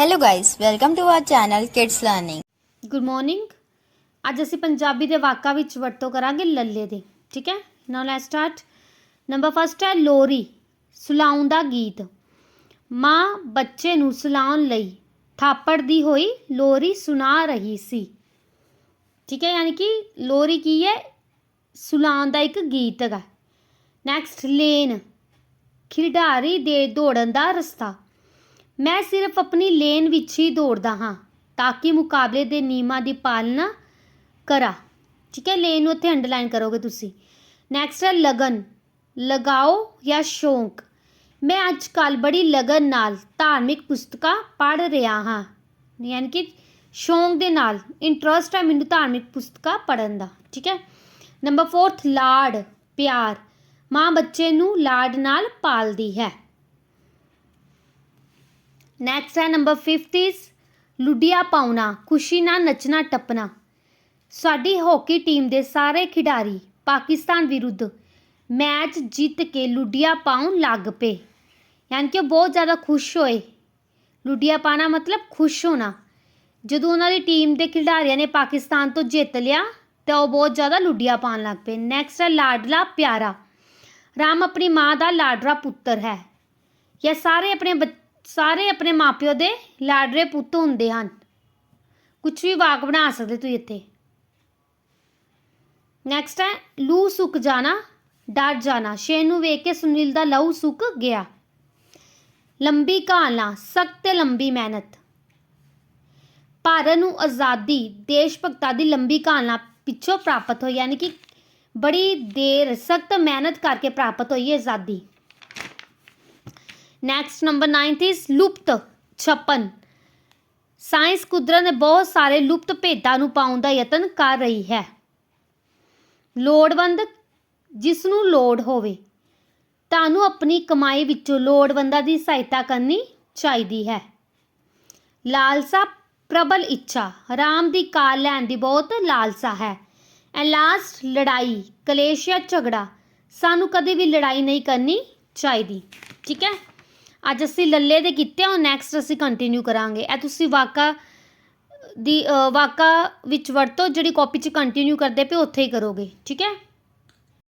Hello guys, welcome to our channel Kids Learning. Good morning ਅੱਜ ਅਸੀਂ ਪੰਜਾਬੀ ਦੇ ਵਾਕਾਂ ਵਿੱਚ ਵਰਤੋਂ ਕਰਾਂਗੇ ਲੱਲੇ ਦੇ ਠੀਕ ਹੈ? Now let's start number first ਹੈ ਲੋਰੀ ਸੁਲਾਉਣ ਦਾ ਗੀਤ। ਮਾਂ ਬੱਚੇ ਨੂੰ ਸੁਲਾਉਣ ਲਈ ਥਾਪੜ ਦੀ ਹੋਈ ਲੋਰੀ ਸੁਣਾ ਰਹੀ ਸੀ। ਠੀਕ ਹੈ ਯਾਨੀ ਕਿ ਲੋਰੀ ਕੀ ਹੈ? ਸੁਲਾਉਣ ਦਾ ਇੱਕ ਗੀਤ ਹੈਗਾ। Next line. ਖਿਡਾਰੀ ਦੇ ਦੌੜਨ ਦਾ ਰਸਤਾ। ਮੈਂ ਸਿਰਫ ਆਪਣੀ ਲੇਨ ਵਿੱਚ ਹੀ ਦੌੜਦਾ ਹਾਂ ਤਾਂ ਕਿ ਮੁਕਾਬਲੇ ਦੇ ਨਿਯਮਾਂ ਦੀ ਪਾਲਣਾ ਕਰਾਂ। ਠੀਕ ਹੈ, ਲੇਨ ਨੂੰ ਇੱਥੇ ਅੰਡਰਲਾਈਨ ਕਰੋਗੇ ਤੁਸੀਂ। ਨੈਕਸਟ ਹੈ ਲਗਨ। ਲਗਾਓ ਜਾਂ ਸ਼ੌਂਕ। ਮੈਂ ਅੱਜ ਕੱਲ੍ਹ ਬੜੀ ਲਗਨ ਨਾਲ ਧਾਰਮਿਕ ਪੁਸਤਕਾਂ ਪੜ੍ਹ ਰਿਹਾ ਹਾਂ। ਯਾਨੀ ਕਿ ਸ਼ੌਂਕ ਦੇ ਨਾਲ ਇੰਟਰਸਟ ਹੈ ਮੈਨੂੰ ਧਾਰਮਿਕ ਪੁਸਤਕਾਂ ਪੜ੍ਹਨ ਦਾ। ਠੀਕ ਹੈ। ਨੰਬਰ 4th ਲਾਡ। ਪਿਆਰ। ਮਾਂ ਬੱਚੇ ਨੂੰ ਲਾਡ ਨਾਲ ਪਾਲਦੀ ਹੈ। ਨੈਕਸਟ ਹੈ ਨੰਬਰ 5th ਇਜ਼ ਲੁੱਡੀਆਂ ਪਾਉਣਾ, ਖੁਸ਼ੀ ਨਾਲ ਨੱਚਣਾ, ਟੱਪਣਾ। ਸਾਡੀ ਹਾਕੀ ਟੀਮ ਦੇ ਸਾਰੇ ਖਿਡਾਰੀ ਪਾਕਿਸਤਾਨ ਵਿਰੁੱਧ ਮੈਚ ਜਿੱਤ ਕੇ ਲੁੱਡੀਆਂ ਪਾਉਣ ਲੱਗ ਪਏ। ਯਾਨੀ ਕਿ ਉਹ ਬਹੁਤ ਜ਼ਿਆਦਾ ਖੁਸ਼ ਹੋਏ। ਲੁੱਡੀਆਂ ਪਾਣਾ ਮਤਲਬ ਖੁਸ਼ ਹੋਣਾ। ਜਦੋਂ ਉਹਨਾਂ ਦੀ ਟੀਮ ਦੇ ਖਿਡਾਰੀਆਂ ਨੇ ਪਾਕਿਸਤਾਨ ਤੋਂ ਜਿੱਤ ਲਿਆ, ਤਾਂ ਉਹ ਬਹੁਤ ਜ਼ਿਆਦਾ ਲੁੱਡੀਆਂ ਪਾਉਣ ਲੱਗ ਪਏ। ਨੈਕਸਟ ਹੈ ਲਾਡਲਾ ਪਿਆਰਾ। ਰਾਮ ਆਪਣੀ ਮਾਂ ਦਾ ਲਾਡਰਾ ਪੁੱਤਰ ਹੈ। ਇਹ ਸਾਰੇ ਆਪਣੇ ਬੱਚ- ਸਾਰੇ ਆਪਣੇ ਮਾਪਿਓ ਦੇ ਲਾਡਲੇ ਪੁੱਤ ਹੁੰਦੇ ਹਨ। ਕੁਝ ਵੀ ਵਾਕ ਬਣਾ ਸਕਦੇ ਤੁਸੀਂ ਇੱਥੇ। ਨੈਕਸਟ ਹੈ, ਲੂ ਸੁੱਕ ਜਾਣਾ, ਡਰ ਜਾਣਾ। ਸ਼ੇਰ ਨੂੰ ਵੇਖ ਕੇ ਸੁਨੀਲ ਦਾ ਲਹੂ ਸੁੱਕ ਗਿਆ। ਲੰਬੀ ਘਾਲਣਾ, ਸਖਤ ਤੇ ਲੰਬੀ ਮਿਹਨਤ। ਭਾਰਤ ਨੂੰ ਆਜ਼ਾਦੀ ਦੇਸ਼ ਭਗਤਾਂ ਦੀ ਲੰਬੀ ਘਾਲਣਾ ਪਿੱਛੋਂ ਪ੍ਰਾਪਤ ਹੋਈ, ਯਾਨੀ ਕਿ ਬੜੀ ਦੇਰ ਸਖਤ ਮਿਹਨਤ ਕਰਕੇ ਪ੍ਰਾਪਤ ਹੋਈ ਹੈ ਆਜ਼ਾਦੀ। ਨੈਕਸਟ ਨੰਬਰ 9th ਇਜ਼ ਲੁਪਤ ਛਪਨ ਸਾਇੰਸ ਕੁਦਰਤ ਨੇ ਬਹੁਤ ਸਾਰੇ ਲੁਪਤ ਭੇਦਾਂ ਨੂੰ ਪਾਉਣ ਦਾ ਯਤਨ ਕਰ ਰਹੀ ਹੈ। ਲੋੜਵੰਦ ਜਿਸ ਨੂੰ ਲੋੜ ਹੋਵੇ, ਤੁਹਾਨੂੰ ਆਪਣੀ ਕਮਾਈ ਵਿੱਚੋਂ ਲੋੜਵੰਦਾਂ ਦੀ ਸਹਾਇਤਾ ਕਰਨੀ ਚਾਹੀਦੀ ਹੈ। ਲਾਲਸਾ, ਪ੍ਰਬਲ ਇੱਛਾ ਰਾਮ ਦੀ ਕਾਰ ਲੈਣ ਦੀ ਬਹੁਤ ਲਾਲਸਾ ਹੈ। ਐਂਡ ਲਾਸਟ ਲੜਾਈ, ਕਲੇਸ਼ ਜਾਂ ਝਗੜਾ, ਸਾਨੂੰ ਕਦੇ ਵੀ ਲੜਾਈ ਨਹੀਂ ਕਰਨੀ ਚਾਹੀਦੀ। ਠੀਕ ਹੈ? ਅੱਜ ਅਸੀਂ ਲੱਲੇ ਦੇ ਕੀਤੇ ਹੁਣ ਨੈਕਸਟ ਅਸੀਂ ਕੰਟੀਨਿਊ ਕਰਾਂਗੇ। ਇਹ ਤੁਸੀਂ ਵਾਕਾ ਦੀ ਵਾਕਾ ਵਿੱਚ ਵਰਤੋ, ਜਿਹੜੀ ਕਾਪੀ 'ਚ ਕੰਟੀਨਿਊ ਕਰਦੇ ਪਏ ਉੱਥੇ ਹੀ ਕਰੋਗੇ, ਠੀਕ ਹੈ?